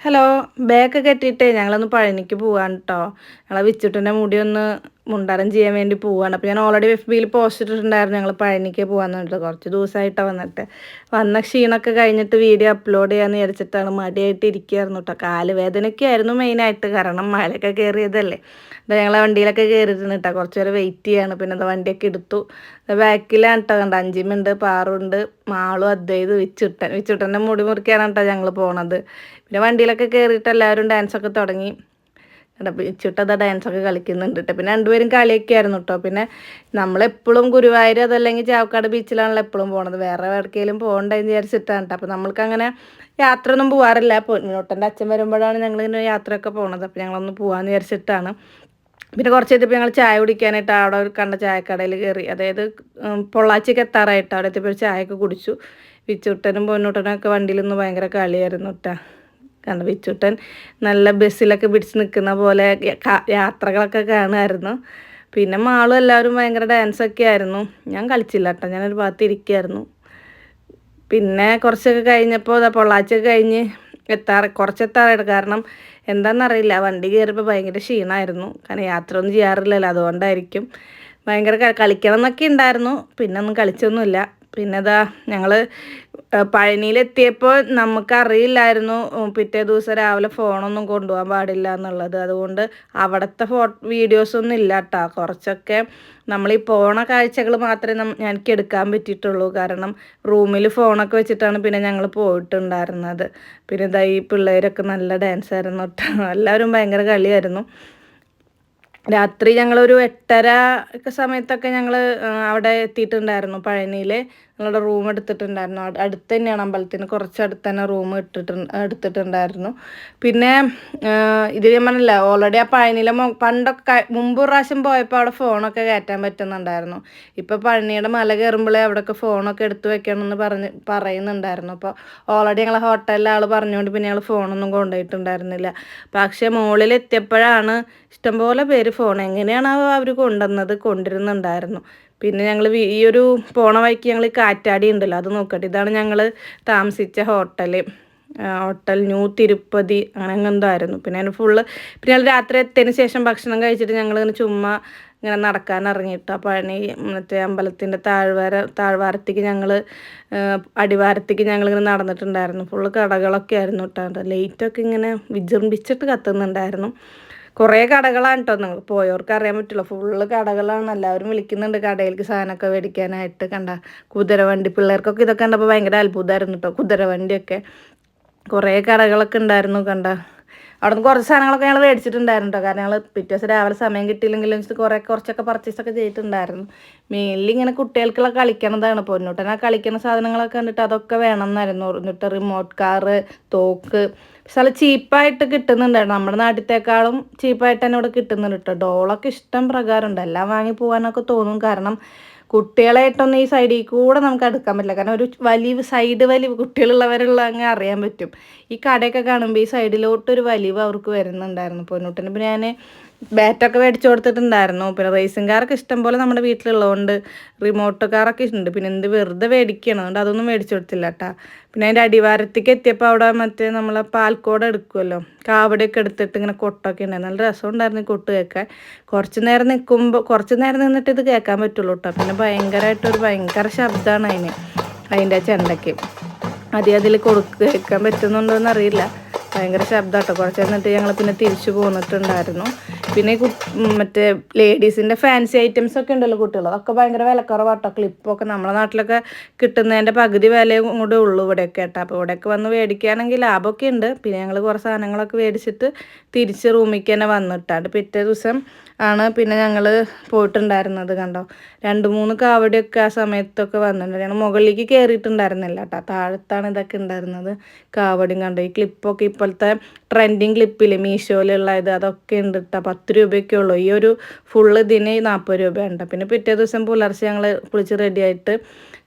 Hello bag കെട്ടിയിട്ടേ ഞങ്ങളൊന്ന് പഴനിക്ക് പോവാണ് കേട്ടോ ഞങ്ങളെ വിച്ചുട്ടന്റെ മുടി ഒന്ന് മുണ്ടാരം ചെയ്യാൻ വേണ്ടി പോവാണ്. അപ്പോൾ ഞാൻ ഓൾറെഡി എഫ് ബിയിൽ പോസ്റ്റ് ഇട്ടിട്ടുണ്ടായിരുന്നു ഞങ്ങൾ പഴനിക്ക് പോകാൻ വേണ്ടിയിട്ട് കുറച്ച് ദിവസമായിട്ടാണ് വന്നിട്ട്. വന്ന ക്ഷീണമൊക്കെ കഴിഞ്ഞിട്ട് വീഡിയോ അപ്ലോഡ് ചെയ്യാമെന്ന് വിചാരിച്ചിട്ടാണ് മടിയായിട്ട് ഇരിക്കുകയായിരുന്നു കേട്ടോ കാൽ വേദനയൊക്കെ ആയിരുന്നു മെയിനായിട്ട് കാരണം മഴയൊക്കെ കയറിയതല്ലേ അപ്പോൾ ഞങ്ങൾ വണ്ടിയിലൊക്കെ കയറിയിട്ടുണ്ട് കേട്ടോ കുറച്ച് നേരം വെയിറ്റ് ചെയ്യാണ്. പിന്നെ അത് വണ്ടിയൊക്കെ എടുത്തു. ബാക്കിലാണ് കേട്ടോ കണ്ട അഞ്ചിമുണ്ട് പാറുണ്ട് മാളും അദ്വൈത് വിച്ചുട്ടൻ. വിച്ചുട്ടന്റെ മുടി മുറിക്കാനാണ് കേട്ടോ ഞങ്ങൾ പോണത്. പിന്നെ വണ്ടിയിലൊക്കെ കയറിയിട്ട് എല്ലാവരും ഡാൻസൊക്കെ തുടങ്ങി. ചുട്ടത ഡാൻസൊക്കെ കളിക്കുന്നുണ്ട് കേട്ടോ പിന്നെ രണ്ടുപേരും കളിയൊക്കെ ആയിരുന്നു കേട്ടോ പിന്നെ നമ്മളെപ്പോഴും ഗുരുവായൂർ അതല്ലെങ്കിൽ ചാവക്കാട് ബീച്ചിലാണല്ലോ എപ്പോഴും പോണത്. വേറെ എവിടേക്കെങ്കിലും പോകണ്ടെന്ന് വിചാരിച്ചിട്ടാണ് കേട്ടോ അപ്പോൾ നമ്മൾക്കങ്ങനെ യാത്ര ഒന്നും പോകാറില്ല പൊന്നോട്ടന്റെ അച്ഛൻ വരുമ്പോഴാണ് ഞങ്ങളിങ്ങനെ യാത്രയൊക്കെ പോണത്. അപ്പോൾ ഞങ്ങളൊന്ന് പോകാമെന്ന് വിചാരിച്ചിട്ടാണ്. പിന്നെ കുറച്ച് കഴിഞ്ഞപ്പോൾ ഞങ്ങൾ ചായ കുടിക്കാനായിട്ട് അവിടെ ഒരു കണ്ട ചായക്കടയിൽ കയറി അതായത് പൊള്ളാച്ചിക്ക് എത്താറായിട്ട്. അവിടെ എത്തിയപ്പോൾ ചായയൊക്കെ കുടിച്ചു. വിച്ചുട്ടനും പൊന്നൂട്ടനും ഒക്കെ വണ്ടിയിൽ നിന്ന് ഭയങ്കര കളിയായിരുന്നു കേട്ടോ കണ്ട വിച്ചുട്ടൻ നല്ല ബസ്സിലൊക്കെ പിടിച്ച് നിൽക്കുന്ന പോലെ യാത്രകളൊക്കെ കാണുമായിരുന്നു. പിന്നെ മാളും എല്ലാവരും ഭയങ്കര ഡാൻസൊക്കെ ആയിരുന്നു. ഞാൻ കളിച്ചില്ല കേട്ടോ ഞാനൊരു ഭാഗത്ത് ഇരിക്കുമായിരുന്നു പിന്നെ കുറച്ചൊക്കെ കഴിഞ്ഞപ്പോൾ പൊള്ളാച്ചൊക്കെ കഴിഞ്ഞ് എത്താറ് കുറച്ചെത്താറായിട്ട് കാരണം എന്താണെന്നറിയില്ല വണ്ടി കയറിയപ്പോൾ ഭയങ്കര ക്ഷീണമായിരുന്നു കാരണം യാത്ര ഒന്നും ചെയ്യാറില്ലല്ലോ. അതുകൊണ്ടായിരിക്കും ഭയങ്കര കളിക്കണം എന്നൊക്കെ ഉണ്ടായിരുന്നു. പിന്നെ ഒന്നും കളിച്ചൊന്നുമില്ല. പിന്നെ ഇതാ ഞങ്ങൾ പഴനിയിലെത്തിയപ്പോൾ നമുക്കറിയില്ലായിരുന്നു പിറ്റേ ദിവസം രാവിലെ ഫോണൊന്നും കൊണ്ടുപോകാൻ പാടില്ല എന്നുള്ളത്. അതുകൊണ്ട് അവിടുത്തെ ഫോ വീഡിയോസൊന്നും ഇല്ല കേട്ടോ കുറച്ചൊക്കെ നമ്മൾ ഈ പോണ കാഴ്ചകൾ മാത്രമേ എനിക്ക് എടുക്കാൻ പറ്റിയിട്ടുള്ളൂ. കാരണം റൂമിൽ ഫോണൊക്കെ വെച്ചിട്ടാണ് പിന്നെ ഞങ്ങൾ പോയിട്ടുണ്ടായിരുന്നത്. പിന്നെ ഇതാ ഈ പിള്ളേരൊക്കെ നല്ല ഡാൻസ് ആയിരുന്നു. കേട്ടോ എല്ലാവരും ഭയങ്കര കളിയായിരുന്നു. രാത്രി ഞങ്ങളൊരു എട്ടര സമയത്തൊക്കെ ഞങ്ങൾ അവിടെ എത്തിയിട്ടുണ്ടായിരുന്നു പഴനിയിൽ ഞങ്ങളുടെ റൂം എടുത്തിട്ടുണ്ടായിരുന്നു. അടുത്ത് തന്നെയാണ് അമ്പലത്തിന്. കുറച്ച് അടുത്ത് തന്നെ റൂം ഇട്ടിട്ട് എടുത്തിട്ടുണ്ടായിരുന്നു. പിന്നെ ഇത് ഞാൻ പറഞ്ഞില്ല ഓൾറെഡി ആ പഴനിയിലെ പണ്ടൊക്കെ മുമ്പ് പ്രാവശ്യം പോയപ്പോൾ അവിടെ ഫോണൊക്കെ കയറ്റാൻ പറ്റുന്നുണ്ടായിരുന്നു. ഇപ്പോൾ പഴനിയുടെ മല കയറുമ്പോഴേ അവിടെയൊക്കെ ഫോണൊക്കെ എടുത്തു വെക്കണമെന്ന് പറഞ്ഞ് പറയുന്നുണ്ടായിരുന്നു. അപ്പോൾ ഓൾറെഡി ഞങ്ങൾ ഹോട്ടലിലെ ആൾ പറഞ്ഞുകൊണ്ട് പിന്നെ ഞങ്ങൾ ഫോണൊന്നും കൊണ്ടുപോയിട്ടുണ്ടായിരുന്നില്ല. പക്ഷേ മുകളിൽ എത്തിയപ്പോഴാണ് ഇഷ്ടംപോലെ പേര് ഫോൺ എങ്ങനെയാണ് അവർ കൊണ്ടുവന്നത് കൊണ്ടിരുന്നുണ്ടായിരുന്നു. പിന്നെ ഞങ്ങൾ ഈ ഒരു പോണ വഴിക്ക് ഞങ്ങൾ കാറ്റാടി ഉണ്ടല്ലോ അത് നോക്കട്ടെ. ഇതാണ് ഞങ്ങൾ താമസിച്ച ഹോട്ടൽ ഹോട്ടൽ ന്യൂ തിരുപ്പതി അങ്ങനെ എന്തോ ആയിരുന്നു. പിന്നെ അതിന് ഫുള്ള് പിന്നെ ഞങ്ങൾ രാത്രി എത്തിയതിന് ശേഷം ഭക്ഷണം കഴിച്ചിട്ട് ഞങ്ങൾ ഇങ്ങനെ ചുമ്മാ ഇങ്ങനെ നടക്കാൻ ഇറങ്ങിയിട്ട്. ആ പഴനി മറ്റേ അമ്പലത്തിന്റെ താഴ്വാര താഴ്വാരത്തേക്ക് ഞങ്ങൾ അടിവാരത്തേക്ക് ഞങ്ങളിങ്ങനെ നടന്നിട്ടുണ്ടായിരുന്നു. ഫുള്ള് കടകളൊക്കെ ആയിരുന്നു കേട്ടോ. ലൈറ്റൊക്കെ ഇങ്ങനെ വിജൃംഭിച്ചിട്ട് കത്തുന്നുണ്ടായിരുന്നു. കുറേ കടകളാണ് കേട്ടോ നിങ്ങൾ പോയവർക്ക് അറിയാൻ പറ്റില്ല ഫുള്ള് കടകളാണ്. എല്ലാവരും വിളിക്കുന്നുണ്ട് കടയിലേക്ക് സാധനമൊക്കെ മേടിക്കാനായിട്ട്. കണ്ട കുതിരവണ്ടി പിള്ളേർക്കൊക്കെ ഇതൊക്കെ കണ്ടപ്പോൾ ഭയങ്കര അത്ഭുതമായിരുന്നു കേട്ടോ കുതിരവണ്ടിയൊക്കെ. കുറേ കടകളൊക്കെ ഉണ്ടായിരുന്നു കണ്ട. അവിടെ നിന്ന് കുറച്ച് സാധനങ്ങളൊക്കെ ഞങ്ങൾ മേടിച്ചിട്ടുണ്ടായിരുന്നു കേട്ടോ കാരണം ഞങ്ങൾ പിറ്റേ ദിവസം രാവിലെ സമയം കിട്ടിയില്ലെങ്കിലും വെച്ചിട്ട് കുറേ കുറച്ചൊക്കെ പർച്ചേസൊക്കെ ചെയ്തിട്ടുണ്ടായിരുന്നു. മെയിൻലി ഇങ്ങനെ കുട്ടികൾക്കുള്ള കളിക്കണതാണ് പൊന്നോട്ടനാ കളിക്കുന്ന സാധനങ്ങളൊക്കെ കണ്ടിട്ട് അതൊക്കെ വേണം എന്നായിരുന്നു. എന്നിട്ട് റിമോട്ട് കാറ് തോക്ക് പക്ഷെ ചീപ്പായിട്ട് കിട്ടുന്നുണ്ടായിരുന്നു. നമ്മുടെ നാട്ടിലത്തേക്കാളും ചീപ്പായിട്ട് തന്നെ ഇവിടെ കിട്ടുന്നുണ്ട് കേട്ടോ. ഡോളൊക്കെ ഇഷ്ടം പ്രകാരമുണ്ട്. എല്ലാം വാങ്ങി പോകാനൊക്കെ തോന്നും. കാരണം കുട്ടികളായിട്ടൊന്നും ഈ സൈഡിൽ കൂടെ നമുക്ക് എടുക്കാൻ പറ്റില്ല. കാരണം ഒരു വലിവ് സൈഡ് വലിവ് കുട്ടികളുള്ളവരുള്ള അങ്ങ് അറിയാൻ പറ്റും. ഈ കടയൊക്കെ കാണുമ്പോൾ ഈ സൈഡിലോട്ടൊരു വലിവ് അവർക്ക് വരുന്നുണ്ടായിരുന്നു. പൊന്നൂട്ടിന് പിന്നെ ഞാൻ ബാറ്റൊക്കെ മേടിച്ചു കൊടുത്തിട്ടുണ്ടായിരുന്നു. പിന്നെ റേസിംഗ് കാറൊക്കെ ഇഷ്ടം പോലെ നമ്മുടെ വീട്ടിലുള്ളതുകൊണ്ട് റിമോട്ട് കാറൊക്കെ ഉണ്ട് പിന്നെ എന്ത് വെറുതെ മേടിക്കണം അതുകൊണ്ട് അതൊന്നും മേടിച്ചു കൊടുത്തില്ല കേട്ടാ പിന്നെ അതിന്റെ അടിവാരത്തേക്ക് എത്തിയപ്പോൾ അവിടെ മറ്റേ നമ്മളെ പാൽക്കോട് എടുക്കുമല്ലോ കാവടിയൊക്കെ എടുത്തിട്ട് ഇങ്ങനെ കൊട്ടൊക്കെ ഉണ്ടായിരുന്നു നല്ല രസമുണ്ടായിരുന്നു കൊട്ട് കേൾക്കാൻ. കുറച്ച് നേരം നിൽക്കുമ്പോൾ കുറച്ച് നേരം നിന്നിട്ട് ഇത് കേൾക്കാൻ പറ്റുള്ളൂ കേട്ടോ പിന്നെ ഭയങ്കരമായിട്ടൊരു ഭയങ്കര ശബ്ദമാണ് അതിന്. അതിന്റെ ചെണ്ടയ്ക്ക്. അതി അതിൽ കൊടുക്കുക കേൾക്കാൻ പറ്റുന്നുണ്ടോ എന്നറിയില്ല ഭയങ്കര ശബ്ദമാട്ടോ കുറച്ച് എന്നിട്ട് ഞങ്ങൾ പിന്നെ തിരിച്ചു പോന്നിട്ടുണ്ടായിരുന്നു. പിന്നെ മറ്റേ ലേഡീസിന്റെ ഫാൻസി ഐറ്റംസ് ഒക്കെ ഉണ്ടല്ലോ കുട്ടികൾ അതൊക്കെ ഭയങ്കര വിലക്കുറവാട്ടോ. ക്ലിപ്പൊക്കെ നമ്മുടെ നാട്ടിലൊക്കെ കിട്ടുന്നതിന്റെ പകുതി വിലയും കൂടെ ഉള്ളൂ ഇവിടെയൊക്കെ കേട്ടോ. അപ്പോൾ ഇവിടെയൊക്കെ വന്ന് മേടിക്കുകയാണെങ്കിൽ ലാഭമൊക്കെ ഉണ്ട്. പിന്നെ ഞങ്ങൾ കുറേ സാധനങ്ങളൊക്കെ മേടിച്ചിട്ട് തിരിച്ച് റൂമിലേക്ക് തന്നെ വന്നിട്ടാണ് പിറ്റേ ദിവസം ആണ് പിന്നെ ഞങ്ങൾ പോയിട്ടുണ്ടായിരുന്നത് കണ്ടോ. രണ്ട് മൂന്ന് കാവടിയൊക്കെ ആ സമയത്തൊക്കെ വന്നിട്ടുണ്ട്. ഞങ്ങൾ മുകളിലേക്ക് കയറിയിട്ടുണ്ടായിരുന്നില്ല കേട്ടോ. താഴത്താണ് ഇതൊക്കെ ഉണ്ടായിരുന്നത്. കാവടിയും കണ്ടോ. ഈ ക്ലിപ്പൊക്കെ ഇപ്പോഴത്തെ ട്രെൻഡിങ് ക്ലിപ്പിൽ മീഷോയിലുള്ള ഇത് അതൊക്കെ ഉണ്ട് കേട്ടോ പത്ത് രൂപയൊക്കെ ഉള്ളൂ. ഈ ഒരു ഫുള്ള് ഇതിന് നാൽപ്പത് രൂപയുണ്ട് പിന്നെ പിറ്റേ ദിവസം പുലർച്ചെ ഞങ്ങൾ കുളിച്ച് റെഡിയായിട്ട്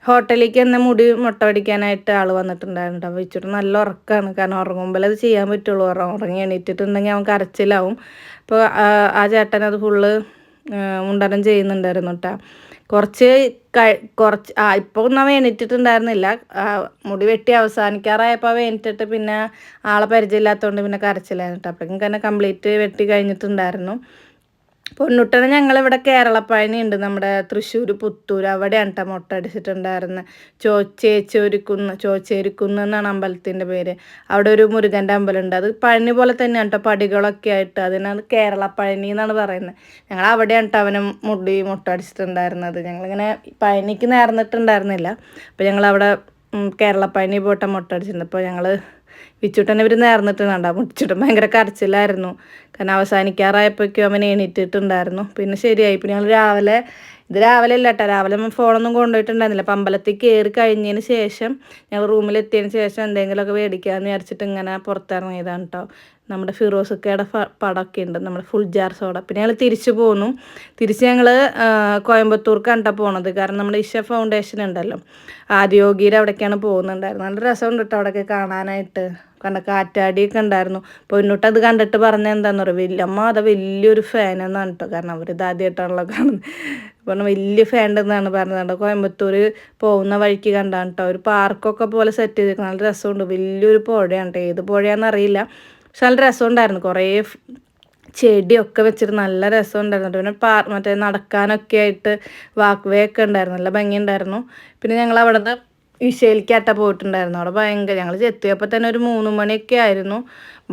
ഹോട്ടലിലേക്ക് തന്നെ മുടി മുട്ട പഠിക്കാനായിട്ട് ആൾ വന്നിട്ടുണ്ടായിരുന്നു അപ്പോൾ വെച്ചിട്ട് നല്ല ഉറക്കമാണ് കാരണം ഉറങ്ങുമ്പോൾ അത് ചെയ്യാൻ പറ്റുള്ളൂ. ഉറങ്ങി എണീറ്റിട്ടുണ്ടെങ്കിൽ അവൻ കരച്ചിലാവും. അപ്പോൾ ആ ചേട്ടൻ അത് ഫുള്ള് മുണ്ടനം ചെയ്യുന്നുണ്ടായിരുന്നു കേട്ടോ കുറച്ച് കുറച്ച് ആ ഇപ്പോൾ ഒന്നും വേണിട്ടിട്ടുണ്ടായിരുന്നില്ല മുടി വെട്ടി അവസാനിക്കാറായപ്പോൾ വേണിട്ടിട്ട് പിന്നെ ആളെ പരിചയമില്ലാത്തതുകൊണ്ട് പിന്നെ കരച്ചിലായിരുന്നു. അപ്പോഴേക്കും തന്നെ കംപ്ലീറ്റ് വെട്ടി കഴിഞ്ഞിട്ടുണ്ടായിരുന്നു. പൊന്നുട്ടനെ ഞങ്ങളിവിടെ കേരളപ്പഴനി ഉണ്ട്. നമ്മുടെ തൃശ്ശൂർ പുത്തൂർ അവിടെയാണ് കേട്ടോ മുട്ട അടിച്ചിട്ടുണ്ടായിരുന്നത് ചോച്ചേച്ചോരിക്കുന്ന് ചോച്ചേരിക്കുന്ന് എന്നാണ് അമ്പലത്തിന്റെ പേര്. അവിടെ ഒരു മുരുകന്റെ അമ്പലമുണ്ട്. അത് പഴനി പോലെ തന്നെയാണ് കേട്ടോ പടികളൊക്കെ ആയിട്ട്. അതിനാണ് കേരളപ്പഴനി എന്നാണ് പറയുന്നത് ഞങ്ങൾ അവിടെയാണ് കേട്ടോ അവനെ മുടി മുട്ട അടിച്ചിട്ടുണ്ടായിരുന്നത്. ഞങ്ങളിങ്ങനെ പഴനിക്ക് നേർന്നിട്ടുണ്ടായിരുന്നില്ല. അപ്പോൾ ഞങ്ങളവിടെ അവിടെ കേരളപ്പഴനി പോയിട്ട് മുട്ട അടിച്ചിട്ടുണ്ട്. അപ്പോൾ ഞങ്ങൾ വിച്ചുട്ടനെ ഇവർ നേർന്നിട്ടുണ്ടാ മുടിച്ചിട്ടും ഭയങ്കര കരച്ചിലായിരുന്നു. കാരണം അവസാനിക്കാറായപ്പോഴേക്കും അവൻ എണീറ്റിട്ടുണ്ടായിരുന്നു. പിന്നെ ശരിയായി. പിന്നെ ഞങ്ങൾ രാവിലെ ഇത് രാവിലെ അല്ല കേട്ടോ രാവിലെ നമ്മൾ ഫോണൊന്നും കൊണ്ടുപോയിട്ടുണ്ടായിരുന്നില്ല. അപ്പം അമ്പലത്തിൽ കയറി കഴിഞ്ഞതിന് ശേഷം ഞങ്ങൾ റൂമിലെത്തിയതിന് ശേഷം എന്തെങ്കിലുമൊക്കെ മേടിക്കാമെന്ന് വിചാരിച്ചിട്ട് ഇങ്ങനെ പുറത്തിറങ്ങിയതാണ് കേട്ടോ നമ്മുടെ ഫിറോസുക്കയുടെ പടമൊക്കെ ഉണ്ട്. നമ്മുടെ ഫുൾ ജാർ സോഡ. പിന്നെ ഞങ്ങൾ തിരിച്ചു പോന്നു. തിരിച്ച് ഞങ്ങൾ കോയമ്പത്തൂർക്കാണ് പോണത്. കാരണം നമ്മുടെ ഇഷ ഫൗണ്ടേഷൻ ഉണ്ടല്ലോ. ആദ്യോഗിയിൽ അവിടേക്കാണ് പോകുന്നുണ്ടായിരുന്നത്. നല്ല രസമുണ്ട് കേട്ടോ അവിടെയൊക്കെ കാണാനായിട്ട്. കണ്ട കാറ്റാടിയൊക്കെ ഉണ്ടായിരുന്നു. പൊന്നൂട്ട് അത് കണ്ടിട്ട് പറഞ്ഞ എന്താന്ന് പറയുക വല്യമ്മ അത് വലിയൊരു ഫാനെന്നാണ് കേട്ടോ കാരണം അവർ ഇതാദ്യമായിട്ടാണല്ലോ കാണുന്നത്. പറഞ്ഞ വലിയ ഫാൻ ഉണ്ടെന്നാണ് പറഞ്ഞത്. കോയമ്പത്തൂർ പോകുന്ന വഴിക്ക് കണ്ടാണ് കേട്ടോ ഒരു പാർക്കൊക്കെ പോലെ സെറ്റ് ചെയ്തിരിക്കുന്നത് നല്ല രസമുണ്ട്. വലിയൊരു പുഴയാണ് കേട്ടോ ഏത് പുഴയാണെന്ന് അറിയില്ല. പക്ഷെ നല്ല രസമുണ്ടായിരുന്നു. കുറേ ചെടിയൊക്കെ വെച്ചിട്ട് നല്ല രസമുണ്ടായിരുന്നു. പിന്നെ പാർ മറ്റേ നടക്കാനൊക്കെ ആയിട്ട് വാക്ക് വേ ഒക്കെ ഉണ്ടായിരുന്നു. നല്ല ഭംഗിയുണ്ടായിരുന്നു. പിന്നെ ഞങ്ങൾ അവിടെ നിന്ന് വിഷയിലേക്കാട്ട പോയിട്ടുണ്ടായിരുന്നു. അവിടെ ഭയങ്കര ഞങ്ങൾ എത്തിയപ്പോൾ തന്നെ ഒരു മൂന്ന് മണിയൊക്കെ ആയിരുന്നു.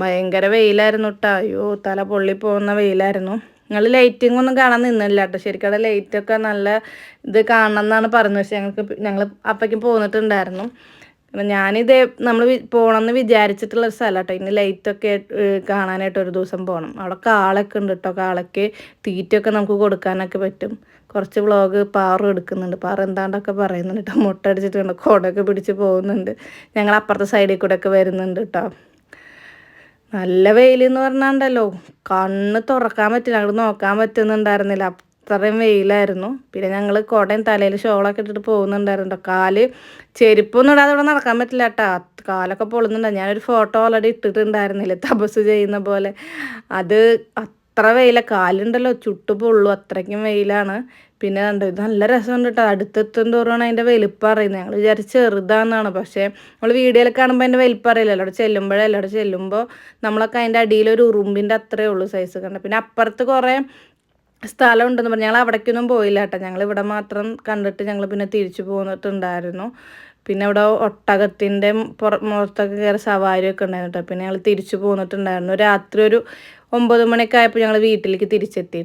ഭയങ്കര വെയിലായിരുന്നു കേട്ടോ അയ്യോ തല പൊള്ളി പോകുന്ന വെയിലായിരുന്നു. ഞങ്ങൾ ലൈറ്റിംഗ് ഒന്നും കാണാൻ നിന്നില്ല കേട്ടോ ശരിക്കും അവിടെ ലൈറ്റൊക്കെ നല്ല ഇത് കാണണം എന്നാണ് പറഞ്ഞത്. പക്ഷേ ഞങ്ങൾക്ക് ഞങ്ങൾ അപ്പയ്ക്കും പോന്നിട്ടുണ്ടായിരുന്നു. കാരണം ഞാനിത് നമ്മൾ പോകണമെന്ന് വിചാരിച്ചിട്ടുള്ള ഒരു സ്ഥലം കേട്ടോ ഇനി ലൈറ്റൊക്കെ കാണാനായിട്ട് ഒരു ദിവസം പോകണം അവിടെ കാളൊക്കെ ഉണ്ട് കേട്ടോ കാളയ്ക്ക് തീറ്റയൊക്കെ നമുക്ക് കൊടുക്കാനൊക്കെ പറ്റും. കുറച്ച് വ്ളോഗ് പാറു എടുക്കുന്നുണ്ട്. പാറ എന്താണ്ടൊക്കെ പറയുന്നുണ്ട് കേട്ടോ മുട്ട അടിച്ചിട്ടുണ്ട്. കൊടൊക്കെ പിടിച്ച് പോകുന്നുണ്ട്. ഞങ്ങൾ അപ്പുറത്തെ സൈഡിൽ കൂടെ ഒക്കെ വരുന്നുണ്ട് കേട്ടോ നല്ല വെയിൽ എന്ന് പറഞ്ഞാണ്ടല്ലോ. കണ്ണ് തുറക്കാൻ പറ്റില്ല. അങ്ങോട്ട് നോക്കാൻ പറ്റുന്നുണ്ടായിരുന്നില്ല. അത്രയും വെയിലായിരുന്നു. പിന്നെ ഞങ്ങൾ കുടയും തലയിൽ ഷോളൊക്കെ ഇട്ടിട്ട് പോകുന്നുണ്ടായിരുന്നു കാൽ ചെരുപ്പൊന്നും ഇടാതെ ഇവിടെ നടക്കാൻ പറ്റില്ല കേട്ടോ കാലൊക്കെ പൊളുന്നുണ്ടോ ഞാനൊരു ഫോട്ടോ ഓൾറെഡി ഇട്ടിട്ടുണ്ടായിരുന്നില്ല? തപസ് ചെയ്യുന്ന പോലെ. അത് അത്ര വെയില. കാലുണ്ടല്ലോ. ചുട്ടു പൊള്ളു. അത്രയ്ക്കും വെയിലാണ്. പിന്നെ കണ്ടോ ഇത് നല്ല രസമുണ്ട് കേട്ടോ അടുത്തെത്തും തോറുമാണ് അതിന്റെ വലിപ്പം അറിയുന്നത്. ഞങ്ങൾ വിചാരിച്ച് ചെറുതാണെന്നാണ്. പക്ഷേ നമ്മൾ വീഡിയോയിൽ കാണുമ്പോൾ അതിന്റെ വലിപ്പം അറിയില്ലല്ലോ. അവിടെ ചെല്ലുമ്പോഴേ അവിടെ ചെല്ലുമ്പോൾ നമ്മളൊക്കെ അതിന്റെ അടിയിൽ ഒരു ഉറുമ്പിന്റെ അത്രയേ ഉള്ളൂ സൈസ് കണ്ടത് പിന്നെ അപ്പുറത്ത് കുറേ സ്ഥലം ഉണ്ടെന്ന് പറഞ്ഞു. ഞങ്ങൾ അവിടേക്കൊന്നും പോയില്ല കേട്ടോ ഞങ്ങൾ ഇവിടെ മാത്രം കണ്ടിട്ട് ഞങ്ങൾ പിന്നെ തിരിച്ചു പോന്നിട്ടുണ്ടായിരുന്നു. പിന്നെ ഇവിടെ ഒട്ടകത്തിന്റെ പുറ മുഖത്തൊക്കെ കയറി സവാരിയൊക്കെ ഉണ്ടായിരുന്നു കേട്ടോ പിന്നെ ഞങ്ങൾ തിരിച്ചു പോന്നിട്ടുണ്ടായിരുന്നു. രാത്രി ഒരു ഒമ്പത് മണിയൊക്കെ ആയപ്പോൾ ഞങ്ങൾ വീട്ടിലേക്ക് തിരിച്ചെത്തി.